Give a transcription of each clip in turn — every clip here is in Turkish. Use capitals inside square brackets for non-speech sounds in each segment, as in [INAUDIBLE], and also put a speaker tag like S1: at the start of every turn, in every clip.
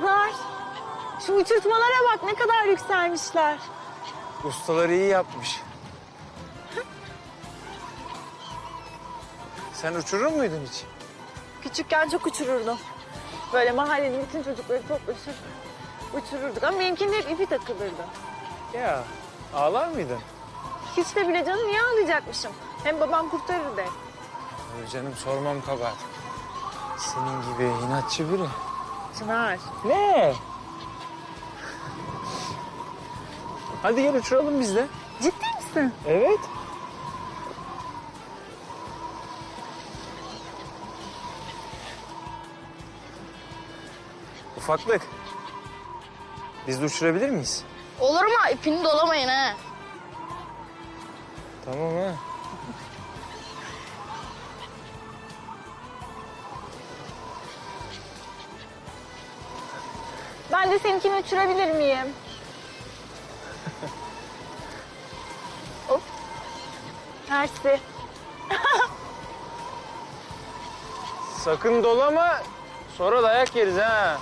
S1: Çınar. Şu uçurtmalara bak ne kadar yükselmişler.
S2: Ustaları iyi yapmış. Sen uçurur muydun hiç?
S1: Küçükken çok uçururdum. Böyle mahallenin bütün çocukları toplaşır uçururduk. Ama benimkinin hep ipi takılırdı.
S2: Ya ağlar mıydın?
S1: Hiç de bile canım niye ağlayacakmışım? Hem babam kurtarırdı.
S2: Ay canım sormam kabahat. Senin gibi inatçı biri.
S1: Çınar.
S2: Ne? Hadi gel uçuralım biz de.
S1: Ciddi misin?
S2: Evet. Ufaklık. Biz de uçurabilir miyiz?
S3: Olur mu? İpini dolamayın ha.
S2: Tamam ha.
S1: Ben de seninkini uçurabilir miyim? [LAUGHS] Hop. Mersi.
S2: Sakın dolama. Sonra dayak yeriz ha.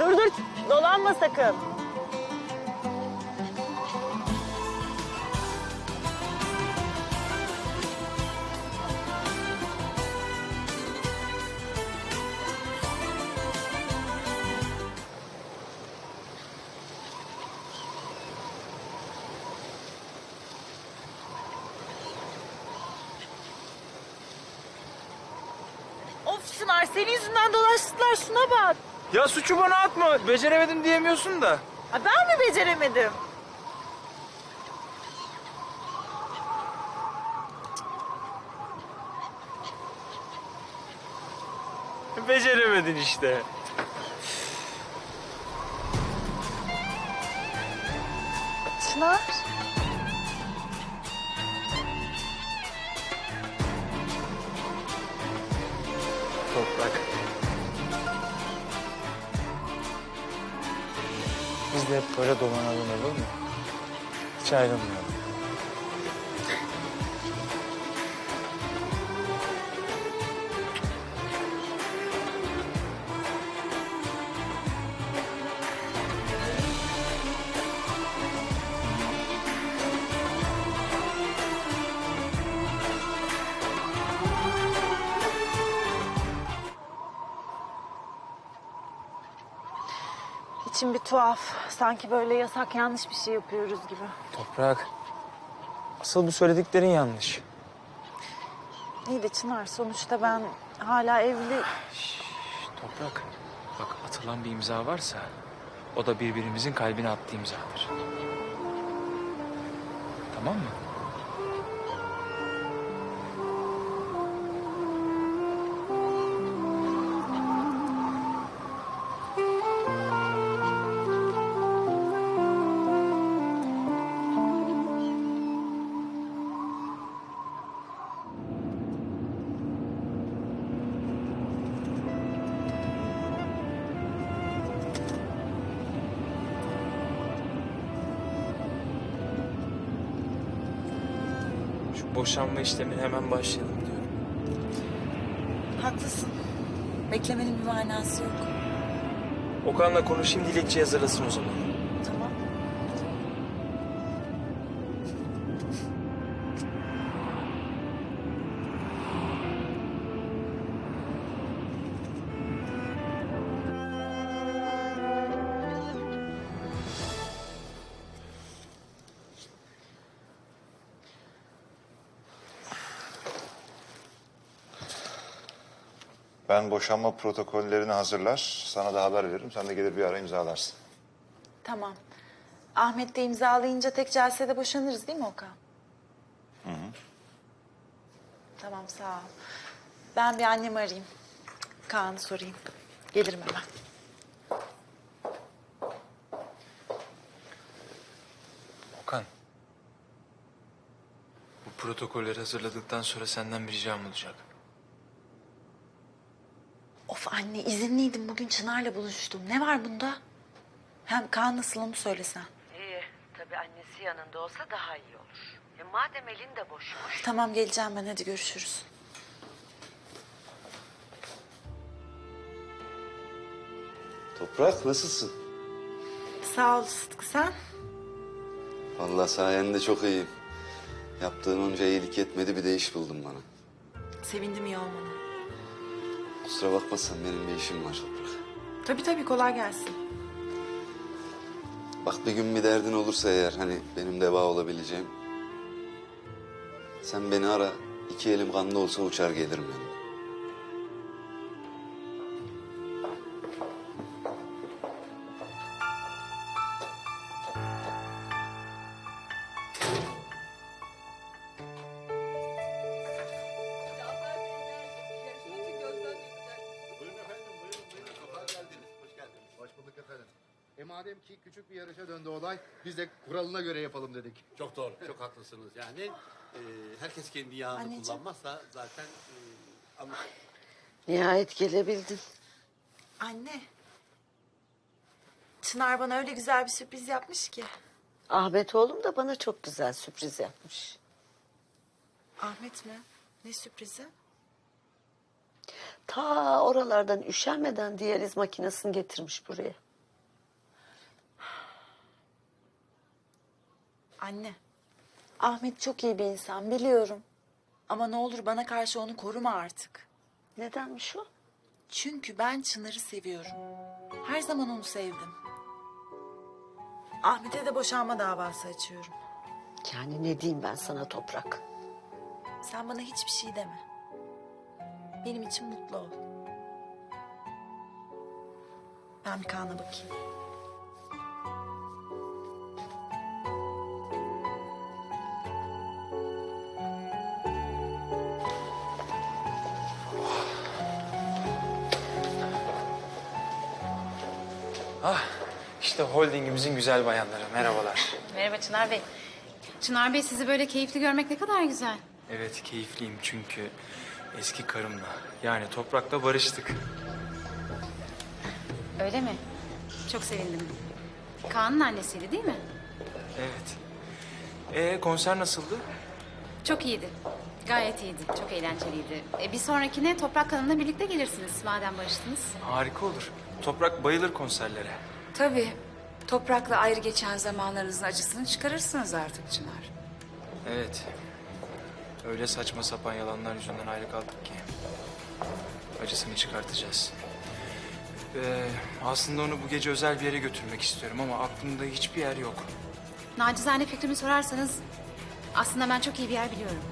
S1: Dur dur dolanma sakın. Şuna bak.
S2: Ya suçu bana atma. Beceremedim diyemiyorsun da.
S1: Ha, ben mi beceremedim?
S2: Beceremedin işte.
S1: Çınar.
S2: Toprak. Biz hep böyle dolanalım olur mu? Hiç ayrılmayalım.
S1: İçim bir tuhaf. Sanki böyle yasak yanlış bir şey yapıyoruz gibi.
S2: Toprak. Asıl bu söylediklerin yanlış.
S1: İyi de Çınar sonuçta ben hala evli...
S2: Toprak. Bak atılan bir imza varsa o da birbirimizin kalbine attığı imzadır. Tamam mı? Boşanma işlemine hemen başlayalım diyorum.
S1: Haklısın. Beklemenin bir manası yok.
S2: Okan'la konuşayım dilekçe hazırlasın o zaman.
S4: Ben boşanma protokollerini hazırlar, sana da haber veririm. Sen de gelir bir ara imzalarsın.
S1: Tamam. Ahmet de imzalayınca tek celsede boşanırız değil mi Okan? Hı hı. Tamam sağ ol. Ben bir annemi arayayım. Kaan'ı sorayım. Gelirim hemen.
S2: Okan. Bu protokolleri hazırladıktan sonra senden bir ricam olacak.
S1: Anne izinliydim bugün Çınar'la buluştum. Ne var bunda? Hem Kaan nasıl onu söylesen.
S5: İyi. Tabii annesi yanında olsa daha iyi olur. E madem elin de boşmuş.
S1: Tamam geleceğim ben hadi görüşürüz.
S6: Toprak nasılsın?
S1: Sağ ol Sıtkı sen.
S6: Vallahi sayende çok iyiyim. Yaptığın onca iyilik yetmedi bir de iş buldun bana.
S1: Sevindim iyi olmana.
S6: Kusura bakmazsan benim bir işim var Toprak.
S1: Tabii tabii kolay gelsin.
S6: Bak bir gün bir derdin olursa eğer hani benim deva olabileceğim. Sen beni ara. iki elim kanlı olsa uçar gelirim ben.
S7: Madem ki küçük bir yarışa döndü olay, biz de kuralına göre yapalım dedik.
S8: Çok doğru, çok haklısınız. Yani e, herkes kendi yağını
S1: Anneciğim.
S8: kullanmazsa zaten e, ama
S9: Nihayet gelebildin.
S1: Anne. Çınar bana öyle güzel bir sürpriz yapmış ki.
S9: Ahmet oğlum da bana çok güzel sürpriz yapmış.
S1: Ahmet mi? Ne sürprizi?
S9: Ta oralardan üşenmeden diyaliz makinesini getirmiş buraya.
S1: Anne. Ahmet çok iyi bir insan biliyorum. Ama ne olur bana karşı onu koruma artık.
S9: Nedenmiş o?
S1: Çünkü ben Çınar'ı seviyorum. Her zaman onu sevdim. Ahmet'e de boşanma davası açıyorum.
S9: Yani ne diyeyim ben sana toprak?
S1: Sen bana hiçbir şey deme. Benim için mutlu ol. Ben bir Kaan'a bakayım.
S2: Ah işte holdingimizin güzel bayanları. Merhabalar.
S3: Merhaba Çınar Bey. Çınar Bey sizi böyle keyifli görmek ne kadar güzel.
S2: Evet keyifliyim çünkü eski karımla yani toprakla barıştık.
S3: Öyle mi? Çok sevindim. Kaan'ın annesiydi değil mi?
S2: Evet. E konser nasıldı?
S3: Çok iyiydi. Gayet iyiydi. Çok eğlenceliydi. E, bir sonrakine Toprak Hanım'la birlikte gelirsiniz madem barıştınız.
S2: Harika olur. Toprak bayılır konserlere.
S10: Tabii. Toprakla ayrı geçen zamanlarınızın acısını çıkarırsınız artık Çınar.
S2: Evet. Öyle saçma sapan yalanlar yüzünden ayrı kaldık ki. Acısını çıkartacağız. Ee, aslında onu bu gece özel bir yere götürmek istiyorum ama aklımda hiçbir yer yok.
S3: Nacizane fikrimi sorarsanız aslında ben çok iyi bir yer biliyorum.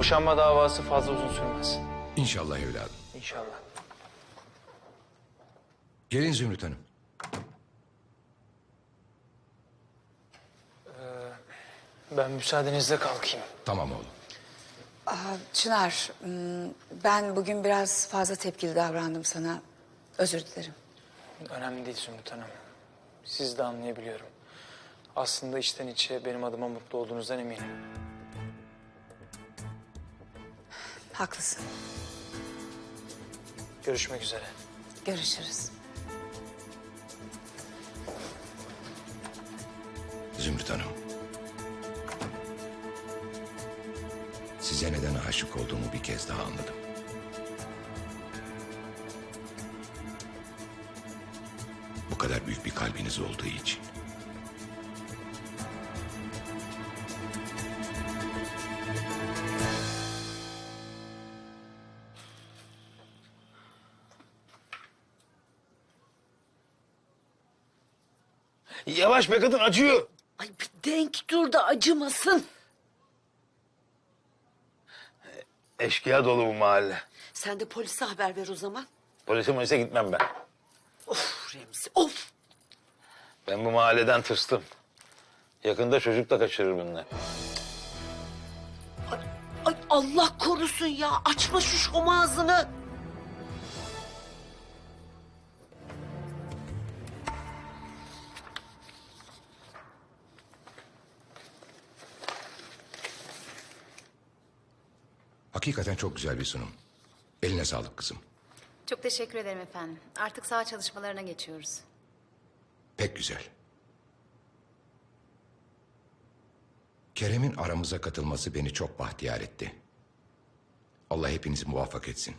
S2: Boşanma davası fazla uzun sürmez.
S11: İnşallah evladım.
S2: İnşallah.
S11: Gelin Zümrüt Hanım.
S2: Ben müsaadenizle kalkayım.
S11: Tamam oğlum.
S10: Çınar, ben bugün biraz fazla tepkili davrandım sana. Özür dilerim.
S2: Önemli değil Zümrüt Hanım. Siz de anlayabiliyorum. Aslında içten içe benim adıma mutlu olduğunuzdan eminim.
S10: Haklısın.
S2: Görüşmek üzere.
S10: Görüşürüz.
S11: Zümrüt Hanım. Size neden aşık olduğumu bir kez daha anladım. Bu kadar büyük bir kalbiniz olduğu için.
S4: Yavaş be kadın acıyor.
S9: Ay bir denk dur da acımasın.
S4: Eşkıya dolu bu mahalle.
S9: Sen de polise haber ver o zaman.
S4: Polise polise gitmem ben.
S9: Of Remzi of.
S4: Ben bu mahalleden tırstım. Yakında çocuk da kaçırır bunlar.
S9: Ay, ay Allah korusun ya açma şu şom ağzını.
S11: Hakikaten çok güzel bir sunum. Eline sağlık kızım.
S3: Çok teşekkür ederim efendim. Artık sağ çalışmalarına geçiyoruz.
S11: Pek güzel. Kerem'in aramıza katılması beni çok bahtiyar etti. Allah hepinizi muvaffak etsin.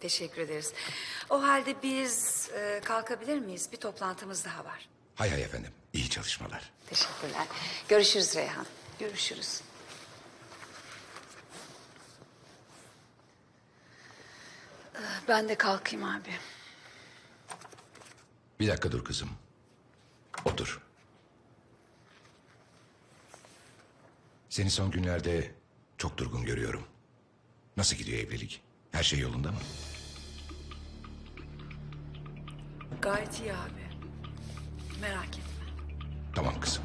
S10: Teşekkür ederiz. O halde biz e, kalkabilir miyiz? Bir toplantımız daha var.
S11: Hay hay efendim. İyi çalışmalar.
S10: Teşekkürler. Görüşürüz Reyhan. Görüşürüz. Ben de kalkayım abi.
S11: Bir dakika dur kızım. Otur. Seni son günlerde çok durgun görüyorum. Nasıl gidiyor evlilik? Her şey yolunda mı?
S10: Gayet iyi abi. Merak etme.
S11: Tamam kızım.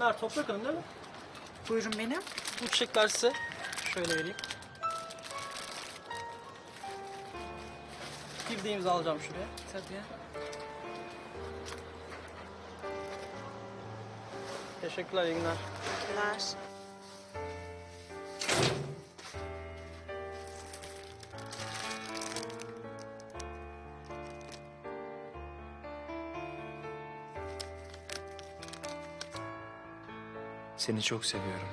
S12: Günler Toprak Hanım değil mi?
S1: Buyurun benim.
S12: Bu çiçekler size. Şöyle vereyim. Bir de imza alacağım şuraya.
S1: Tabii.
S12: Teşekkürler, iyi günler.
S1: Teşekkürler.
S2: Seni çok seviyorum.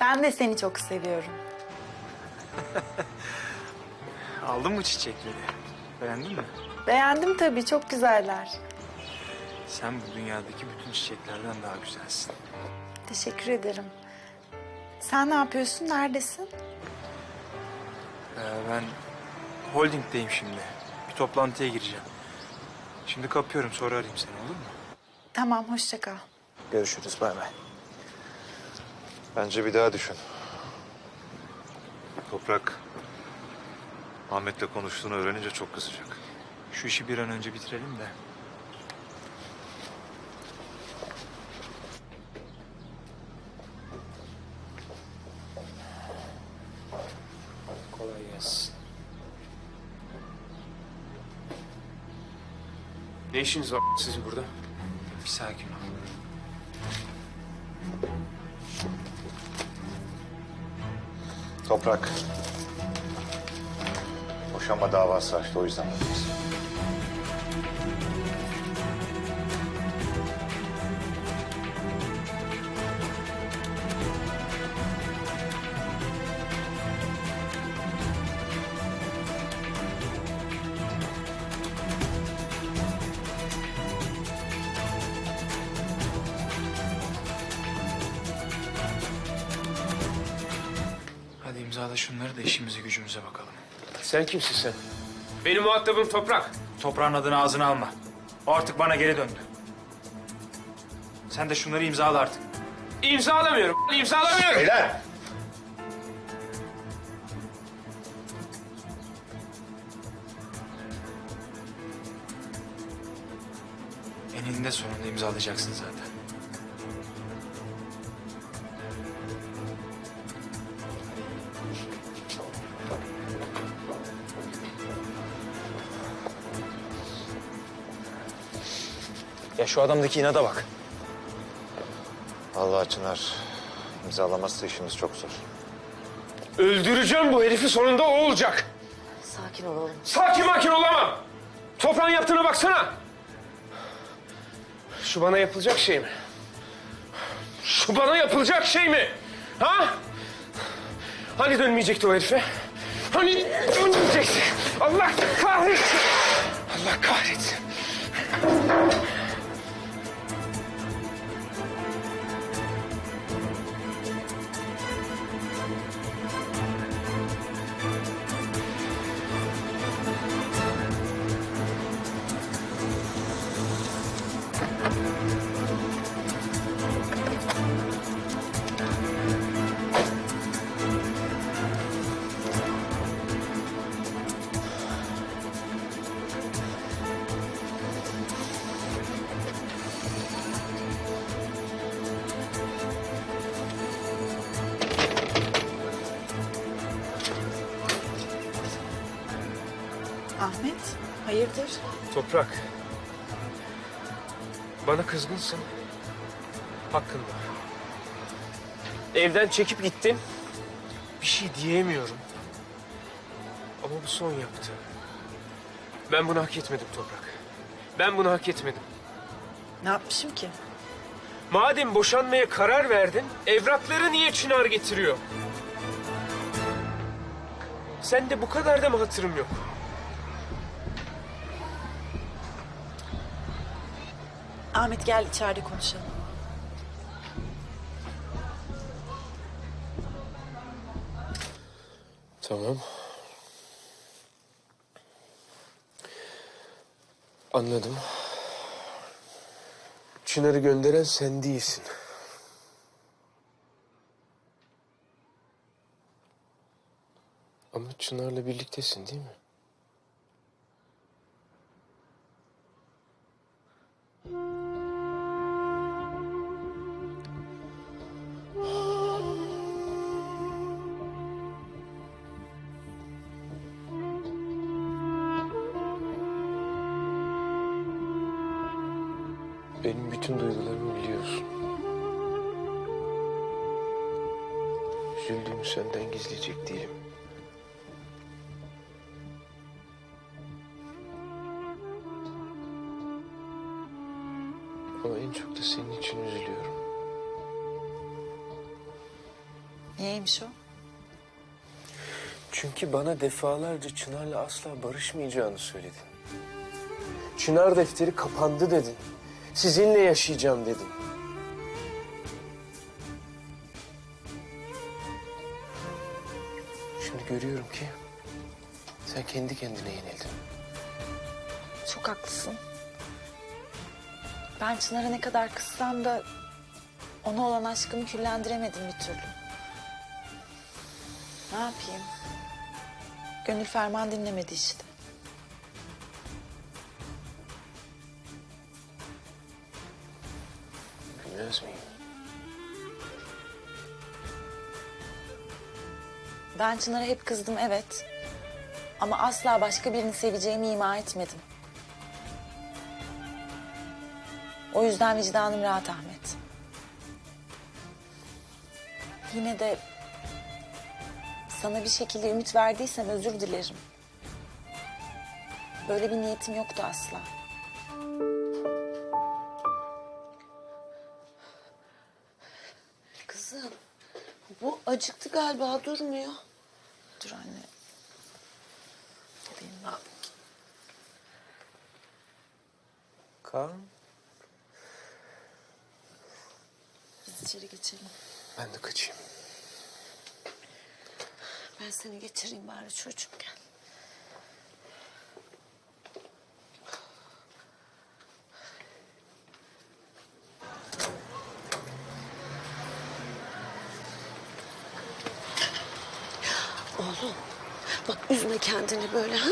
S1: Ben de seni çok seviyorum. [LAUGHS]
S2: Aldın mı çiçekleri? Beğendin mi?
S1: Beğendim tabii, çok güzeller.
S2: Sen bu dünyadaki bütün çiçeklerden daha güzelsin.
S1: Teşekkür ederim. Sen ne yapıyorsun, neredesin?
S2: Ee, ben holdingdeyim şimdi. Bir toplantıya gireceğim. Şimdi kapıyorum sonra arayayım seni olur mu?
S1: Tamam, hoşça kal.
S2: Görüşürüz bay bay.
S4: Bence bir daha düşün. Toprak Ahmet'le konuştuğunu öğrenince çok kızacak.
S2: Şu işi bir an önce bitirelim de. Kolay gelsin.
S8: Ne işiniz var sizin burada?
S2: Bir sakin ol.
S4: Toprak. Boşanma davası açtı o yüzden buradayız.
S8: Sen kimsin sen? Benim muhatabım Toprak.
S2: Toprağın adını ağzına alma. O artık bana geri döndü. Sen de şunları imzala artık.
S8: İmzalamıyorum. İmzalamıyorum.
S4: Beyler!
S2: Eninde sonunda imzalayacaksın zaten. Ya şu adamdaki inada bak.
S4: Allah Çınar imzalamazsa işimiz çok zor.
S8: Öldüreceğim bu herifi sonunda o olacak.
S9: Sakin ol oğlum.
S8: Sakin makin olamam. Toprağın yaptığına baksana. Şu bana yapılacak şey mi? Şu bana yapılacak şey mi? Ha? Hani dönmeyecekti o herife? Hani dönmeyecekti? Allah kahretsin. Allah kahretsin.
S1: Hayırdır?
S8: Toprak. Bana kızgınsın. Hakkın var. Evden çekip gittin. Bir şey diyemiyorum. Ama bu son yaptı. Ben bunu hak etmedim Toprak. Ben bunu hak etmedim.
S1: Ne yapmışım ki?
S8: Madem boşanmaya karar verdin, evrakları niye Çınar getiriyor? Sen de bu kadar da mı hatırım yok?
S1: Ahmet gel içeride konuşalım.
S8: Tamam. Anladım. Çınar'ı gönderen sen değilsin. Ama Çınar'la birliktesin değil mi? Bütün duygularımı biliyorsun. Üzüldüğümü senden gizleyecek değilim. Ama en çok da senin için üzülüyorum.
S1: Niyeymiş o?
S8: Çünkü bana defalarca Çınar'la asla barışmayacağını söyledin. Çınar defteri kapandı dedin. Sizinle yaşayacağım dedin. Şimdi görüyorum ki sen kendi kendine yenildin.
S1: Çok haklısın. Ben Çınar'a ne kadar kızsam da ona olan aşkımı küllendiremedim bir türlü. Ne yapayım? Gönül ferman dinlemedi işte.
S8: Bilmez miyim?
S1: Ben Çınar'a hep kızdım evet. Ama asla başka birini seveceğimi ima etmedim. O yüzden vicdanım rahat Ahmet. Yine de sana bir şekilde ümit verdiysem özür dilerim. Böyle bir niyetim yoktu asla.
S9: Acıktı galiba durmuyor.
S1: Dur anne. Alayım ben.
S8: Kaan,
S1: Biz içeri geçelim.
S8: ben de kaçayım.
S9: Ben seni geçireyim bari çocuğum gel. Oğlum bak üzme kendini böyle ha.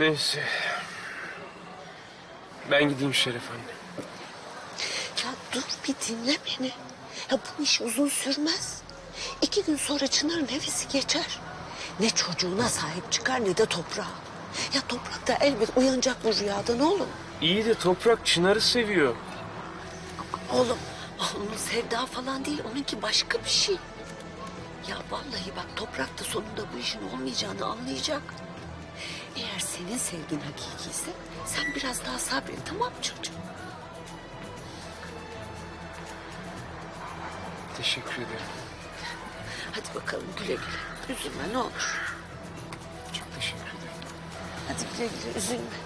S8: Neyse. Ben gideyim Şeref anne.
S9: Ya dur bir dinle beni. Ya bu iş uzun sürmez. İki gün sonra Çınar'ın hevesi geçer. Ne çocuğuna sahip çıkar ne de toprağa. Ya toprak da elbet uyanacak bu rüyadan oğlum.
S8: İyi de Toprak Çınar'ı seviyor.
S9: Oğlum onun sevda falan değil onunki başka bir şey. Ya vallahi bak toprak da sonunda bu işin olmayacağını anlayacak. Eğer senin sevgin hakikiyse sen biraz daha sabret tamam mı çocuğum?
S8: Teşekkür ederim.
S9: Hadi bakalım güle güle. Üzülme ne olur.
S8: Çok teşekkür ederim.
S9: Hadi güle güle üzülme.